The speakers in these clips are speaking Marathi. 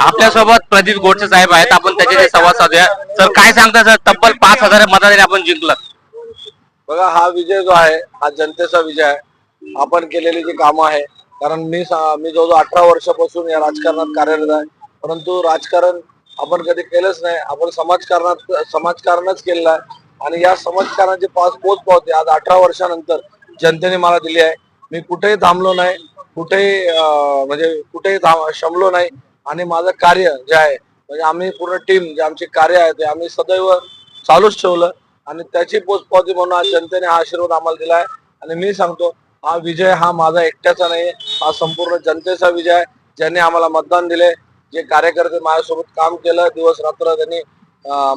आपल्यासोबत प्रदीप गोडसे साहेब आहेत. आपण त्याच्याशी संवाद साधूया. सर काय सांगता सर? तब्बल पाच हजार मताने आपण जिंकलं. बघा हा विजय जो आहे हा जनतेचा विजय आहे. आपण केलेली जी कामं आहे कारण मी मी जवळजवळ अठरा वर्षापासून या राजकारणात कार्यरत आहे. परंतु राजकारण आपण कधी केलंच नाही. आपण समाजकारणात समाजकारणच केलेलं आहे. आणि या समाजकारणाची पाच पोच पावते आज अठरा वर्षानंतर जनतेने मला दिली आहे. मी कुठेही थांबलो नाही. कुठेही म्हणजे कुठेही थांब शमलो नाही. आणि माझं कार्य जे आहे म्हणजे आम्ही पूर्ण टीम जे आमचे कार्य आहे ते आम्ही सदैव चालूच ठेवलं. आणि त्याची पोचपावती म्हणून आज जनतेने हा आशीर्वाद आम्हाला दिला आहे. आणि मी सांगतो हा विजय हा माझा एकट्याचा नाही हा संपूर्ण जनतेचा विजय आहे. ज्यांनी आम्हाला मतदान दिले जे कार्यकर्ते माझ्यासोबत काम केलं दिवस रात्र त्यांनी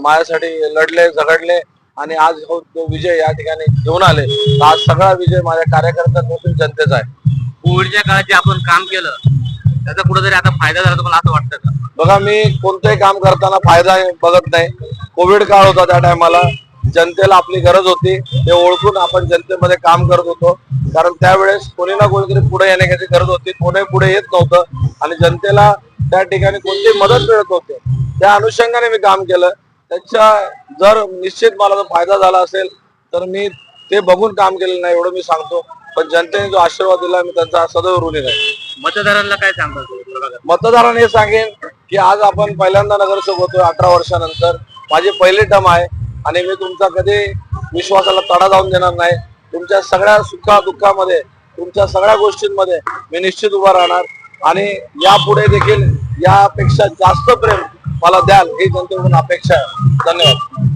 माझ्यासाठी लढले झगडले. आणि आज हो तो विजय या ठिकाणी घेऊन आले. तर आज सगळा विजय माझ्या कार्यकर्त्यांपासून जनतेचा आहे. कोविडच्या काळात जे आपण काम केलं त्याचा कुठेतरी आता फायदा झाला तुम्हाला असं वाटतं का? बघा मी कोणतंही काम करताना फायदा बघत नाही. कोविड काळ होता त्या टायमाला जनतेला आपली गरज होती. ते ओळखून आपण जनतेमध्ये काम करत होतो. कारण त्यावेळेस कोणी ना कोणीतरी पुढे येण्याची गरज होती. कोणी पुढे येत नव्हतं. आणि जनतेला त्या ठिकाणी कोणती मदत मिळत होते त्या अनुषंगाने मी काम केलं. त्याच्या जर निश्चित मला जर फायदा झाला असेल तर मी ते बघून काम केलेलं नाही एवढं मी सांगतो. पण जनतेने जो आशीर्वाद दिला मी त्यांचा सदैव ऋणी आहे मतदारांना काय सांगता तुम्ही प्रभागात? मतदारांना हे सांगेन की आज आपण पहिल्यांदा नगरसेवक होतोय अठरा वर्षानंतर. माझी पहिली टर्म आहे आणि मी तुमचा कधी विश्वासाला तडा जाऊन देणार नाही. तुमच्या सगळ्या सुखा दुःखामध्ये तुमच्या सगळ्या गोष्टींमध्ये मी निश्चित उभा राहणार. आणि यापुढे देखील यापेक्षा जास्त प्रेम मला द्याल ही जनतेकडून अपेक्षा आहे. धन्यवाद.